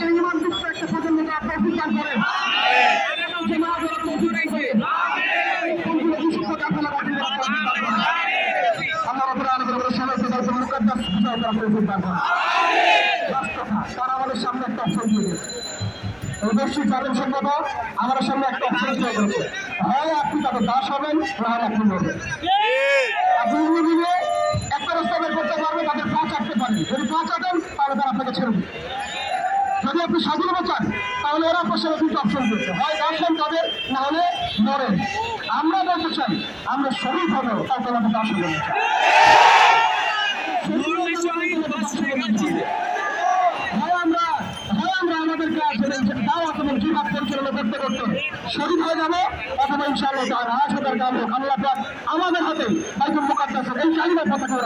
একটা ইমানযুক্ত একটা প্রজন্মকে আপনারা অধিকার করেন যে মা যারা। লাস্ট কথা, তারা আমাদের সামনে একটা অপশন দিয়ে চ্যালেঞ্জ সম্ভব আমাদের সামনে একটা অপশন দিয়ে দিয়েছে। হয় আপনি তাদের দাস হবেন না আপনি মিলে একটা রাস্তা বের করতে পারবেন তাদের পা চাটতে পারবেন যদি পা চাটেন তাহলে তারা আপনাকে ছেড়ে দিবে যদি আপনি স্বাধীনতা চান, তাহলে ওরা আপনার সাথে দুটো অপশন দিয়েছে হয় দাসেন তাদের না হলে মরেন আমরা বলতে চাই, আমরা শরীর দাস হবে না। হয় আমরা আমাদের কাজ তাও অথবা জিহাদ পরিচালনা করতে করতে শহীদ হয়ে যাব, অথবা ইনশাআল্লাহ তার আজ হাজার কাম হোক আল্লাহ আমাদের হাতে বাইতুল মুকাদ্দাসের এই চালিবার পতাকা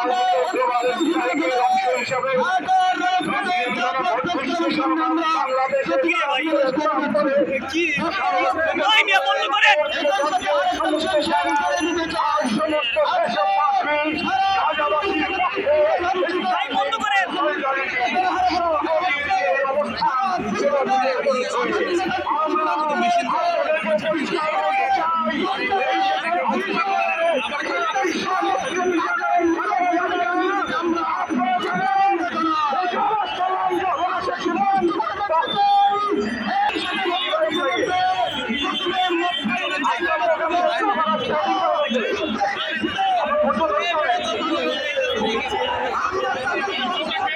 বিশ্বে ঢাকার আমরা